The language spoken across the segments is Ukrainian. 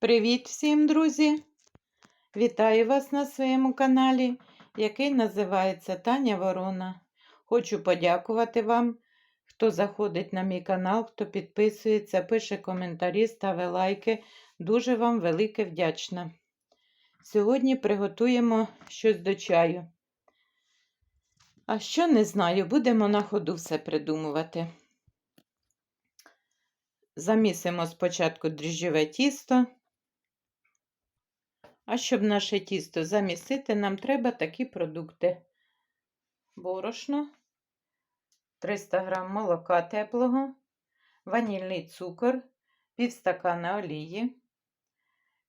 Привіт всім, друзі! Вітаю вас на своєму каналі, який називається Таня Ворона. Хочу подякувати вам, хто заходить на мій канал, хто підписується, пише коментарі, ставить лайки. Дуже вам велике вдячна. Сьогодні приготуємо щось до чаю. А що не знаю, будемо на ходу все придумувати. Замісимо спочатку дріжджове тісто. А щоб наше тісто замісити, нам треба такі продукти: борошно, 300 г молока теплого, ванільний цукор, пів стакана олії,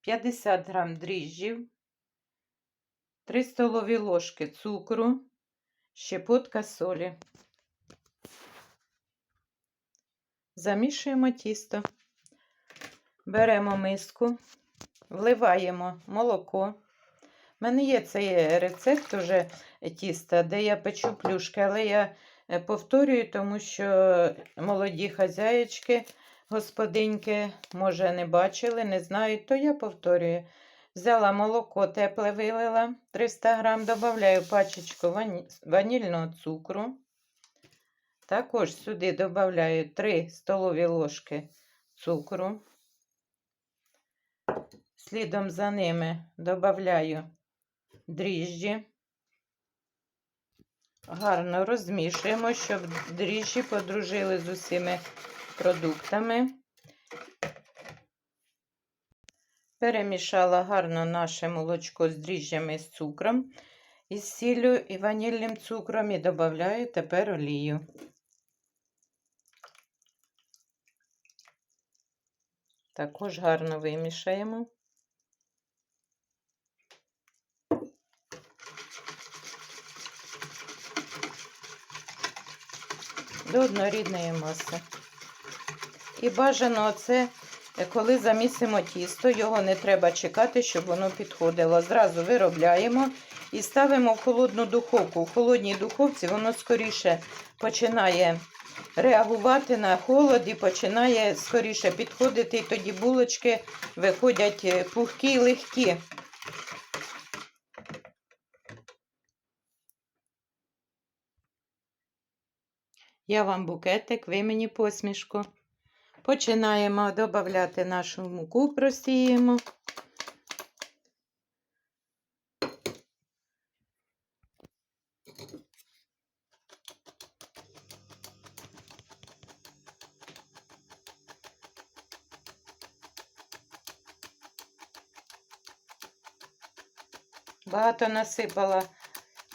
50 г дріжджів, 3 столові ложки цукру, щепотка солі. Замішуємо тісто, беремо миску. Вливаємо молоко. У мене є цей рецепт уже тіста, де я печу плюшки, але я е, повторюю, тому що молоді хазяєчки, господиньки, може, не бачили, не знають, то я повторюю. Взяла молоко, тепле вилила 300 грам, додаю пачечку ванільного цукру. Також сюди додаю 3 столові ложки цукру. Слідом за ними додаю дріжджі. Гарно розмішуємо, щоб дріжджі подружили з усіми продуктами. Перемішала гарно наше молочко з дріжджями з цукром, із сіллю і ванільним цукром і додаю тепер олію. Також гарно вимішаємо. До однорідної маси. І бажано оце, коли замісимо тісто, його не треба чекати, щоб воно підходило. Зразу виробляємо і ставимо в холодну духовку. В холодній духовці воно скоріше починає реагувати на холод і починає скоріше підходити, і тоді булочки виходять пухкі і легкі. Я вам букетик, ви мені посмішку. Починаємо додати нашу муку, просіємо. Багато насипала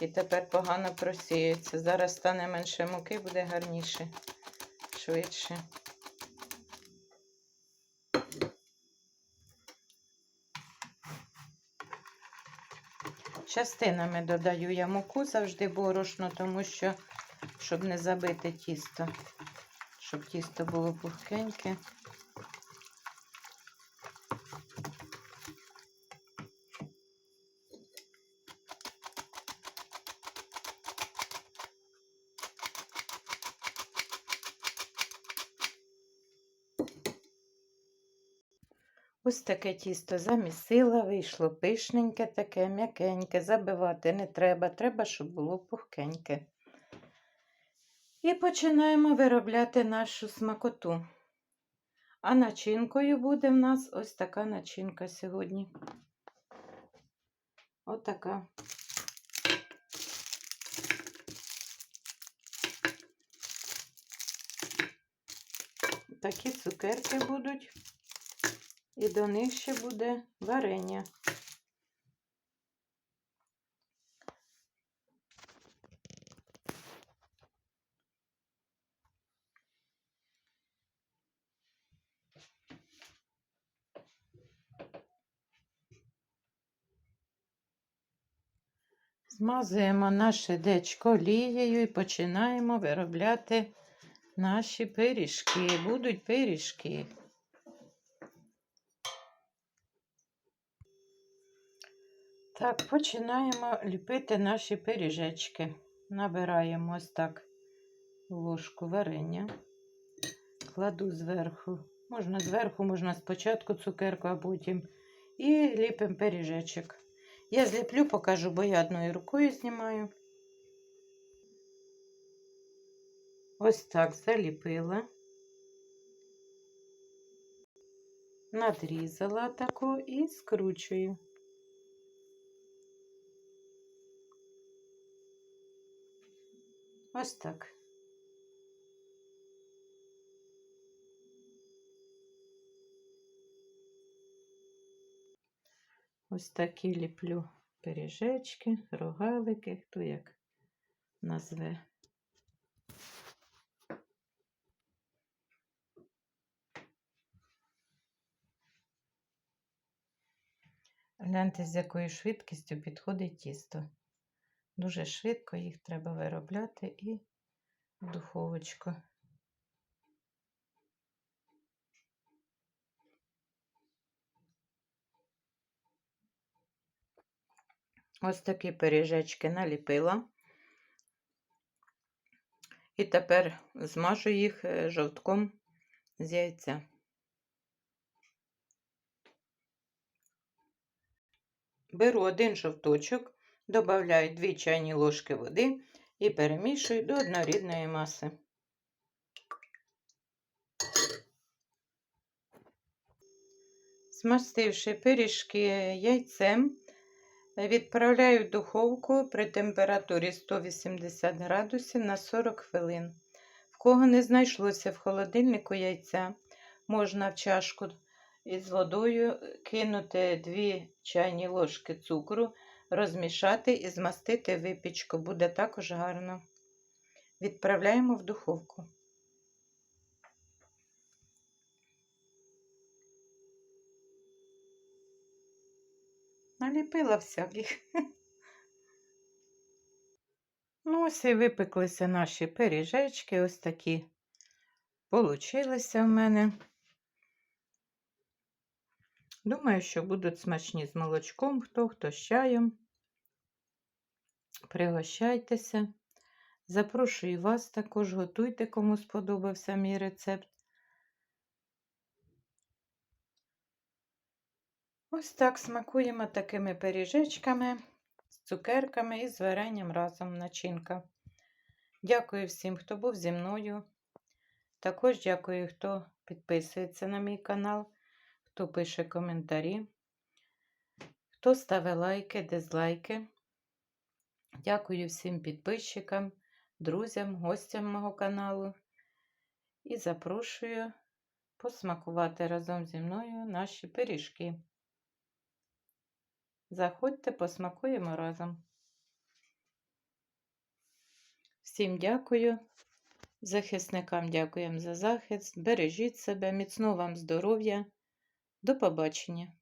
і тепер погано просіюється. Зараз стане менше муки, буде гарніше, швидше. Частинами додаю я муку завжди борошно, тому що, щоб не забити тісто, щоб тісто було пухкеньке. Ось таке тісто замісила, вийшло пишненьке, таке, м'якеньке, забивати не треба, треба, щоб було пухкеньке. І починаємо виробляти нашу смакоту. А начинкою буде в нас ось така начинка сьогодні. Отака. Такі цукерки будуть. І до них ще буде варення. Змазуємо наше дечко олією і починаємо виробляти наші пиріжки. Будуть пиріжки. Так, починаємо ліпити наші пиріжечки. Набираємо ось так ложку варення, кладу зверху Можна зверху, можна спочатку цукерку, а потім. І ліпимо пиріжечок. Я зліплю, покажу, бо я одною рукою знімаю. Ось так заліпила. Надрізала таку і скручую. Ось так. Ось такі ліплю пиріжечки, рогалики, хто як назве. Гляньте, з якою швидкістю підходить тісто. Дуже швидко їх треба виробляти і в духовочку. Ось такі пиріжечки наліпила. І тепер змажу їх е, жовтком з яйця. Беру один жовточок, додаю 2 чайні ложки води і перемішую до однорідної маси. Змастивши пиріжки яйцем, відправляю в духовку при температурі 180 градусів на 40 хвилин. В кого не знайшлося в холодильнику яйця, можна в чашку із водою кинути 2 чайні ложки цукру, розмішати і змастити випічку. Буде також гарно. Відправляємо в духовку. Наліпила всяких. Ну, ось і випеклися наші пиріжечки, ось такі получилися в мене. Думаю, що будуть смачні з молочком, хто хто з чаєм. Пригощайтеся. Запрошую вас також, готуйте, кому сподобався мій рецепт. Ось так смакуємо такими пиріжечками, з цукерками і з варенням разом начинка. Дякую всім, хто був зі мною. Також дякую, хто підписується на мій канал, хто пише коментарі, хто ставить лайки, дизлайки. Дякую всім підписчикам, друзям, гостям мого каналу. І запрошую посмакувати разом зі мною наші пиріжки. Заходьте, посмакуємо разом. Всім дякую. Захисникам дякуємо за захист. Бережіть себе, міцного вам здоров'я. До побачення!